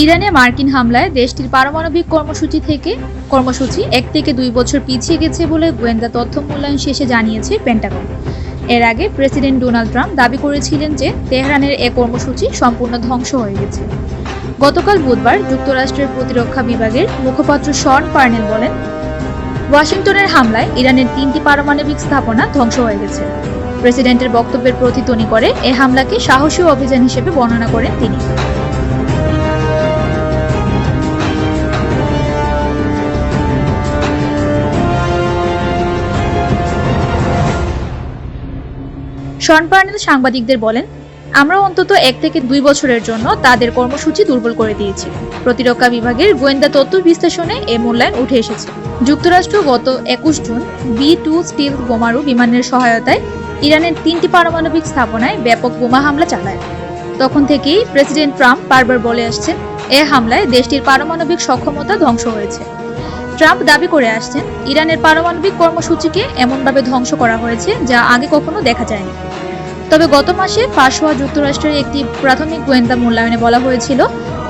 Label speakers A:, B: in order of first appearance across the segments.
A: ইরানে মার্কিন হামলায় দেশটির পারমাণবিক কর্মসূচি থেকে কর্মসূচি এক থেকে দুই বছর পিছিয়ে গেছে বলে গোয়েন্দা তথ্য মূল্যায়ন শেষে জানিয়েছে পেন্টাগন। এর আগে প্রেসিডেন্ট ডোনাল্ড ট্রাম্প দাবি করেছিলেন যে তেহরানের এ কর্মসূচি সম্পূর্ণ ধ্বংস হয়ে গেছে। গতকাল বুধবার যুক্তরাষ্ট্রের প্রতিরক্ষা বিভাগের মুখপাত্র শন পার্নেল বলেন, ওয়াশিংটনের হামলায় ইরানের তিনটি পারমাণবিক স্থাপনা ধ্বংস হয়ে গেছে। প্রেসিডেন্টের বক্তব্যের প্রতিধ্বনি করে এ হামলাকে সাহসী অভিযান হিসেবে বর্ণনা করেন তিনি। শন পার্নেল সাংবাদিকদের বলেন, আমরা অন্তত এক থেকে দুই বছরের জন্য তাদের কর্মসূচি দুর্বল করে দিয়েছি। প্রতিরক্ষা বিভাগের গোয়েন্দা তথ্য বিশ্লেষণে এ মূল্যায়ন উঠে এসেছে। যুক্তরাষ্ট্র গত একুশ জুন বি টু স্টিল বোমারু বিমানের সহায়তায় ইরানের তিনটি পারমাণবিক স্থাপনায় ব্যাপক বোমা হামলা চালায়। তখন থেকেই প্রেসিডেন্ট ট্রাম্প বারবার বলে আসছেন, এ হামলায় দেশটির পারমাণবিক সক্ষমতা ধ্বংস হয়েছে। ট্রাম্প দাবি করে আসছেন, ইরানের পারমাণবিক কর্মসূচিকে এমনভাবে ধ্বংস করা হয়েছে যা আগে কখনো দেখা যায়নি। তবে গত মাসে ফাঁস হওয়া যুক্তরাষ্ট্রের একটি প্রাথমিক গোয়েন্দা মূল্যায়নে বলা হয়েছিল,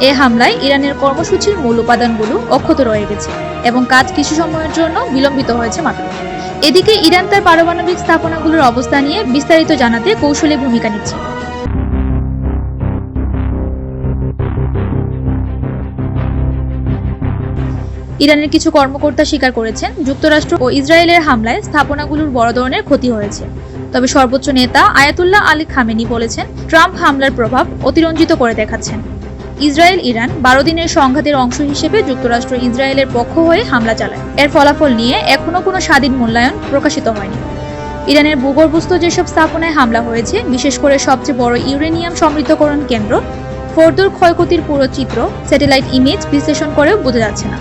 A: এ হামলায় ইরানের কর্মসূচির মূল উপাদানগুলো অক্ষত রয়ে গেছে এবং কাজ কিছু সময়ের জন্য বিলম্বিত হয়েছে মাত্র। এদিকে ইরান তার পারমাণবিক স্থাপনাগুলোর অবস্থা নিয়ে বিস্তারিত জানাতে কৌশলী ভূমিকা নিচ্ছে। ইরানের কিছু কর্মকর্তা স্বীকার করেছেন, যুক্তরাষ্ট্র ও ইসরায়েলের হামলায় স্থাপনাগুলোর বড় ধরনের ক্ষতি হয়েছে। তবে সর্বোচ্চ নেতা আয়াতুল্লাহ আলী খামেনি বলেছেন, ট্রাম্প হামলার প্রভাব অতিরঞ্জিত করে দেখাচ্ছেন। ইসরায়েল, ইরান বারো দিনের সংঘাতের অংশ হিসেবে যুক্তরাষ্ট্র ইসরায়েলের পক্ষ হয়ে হামলা চালায়। এর ফলাফল নিয়ে এখনও কোনো স্বাধীন মূল্যায়ন প্রকাশিত হয়নি। ইরানের ভূগর্ভস্থ যেসব স্থাপনায় হামলা হয়েছে, বিশেষ করে সবচেয়ে বড় ইউরেনিয়াম সমৃদ্ধকরণ কেন্দ্র, ফোর্দোর ক্ষয়ক্ষতির পুরো চিত্র, স্যাটেলাইট ইমেজ বিশ্লেষণ করেও বোঝা যাচ্ছে না।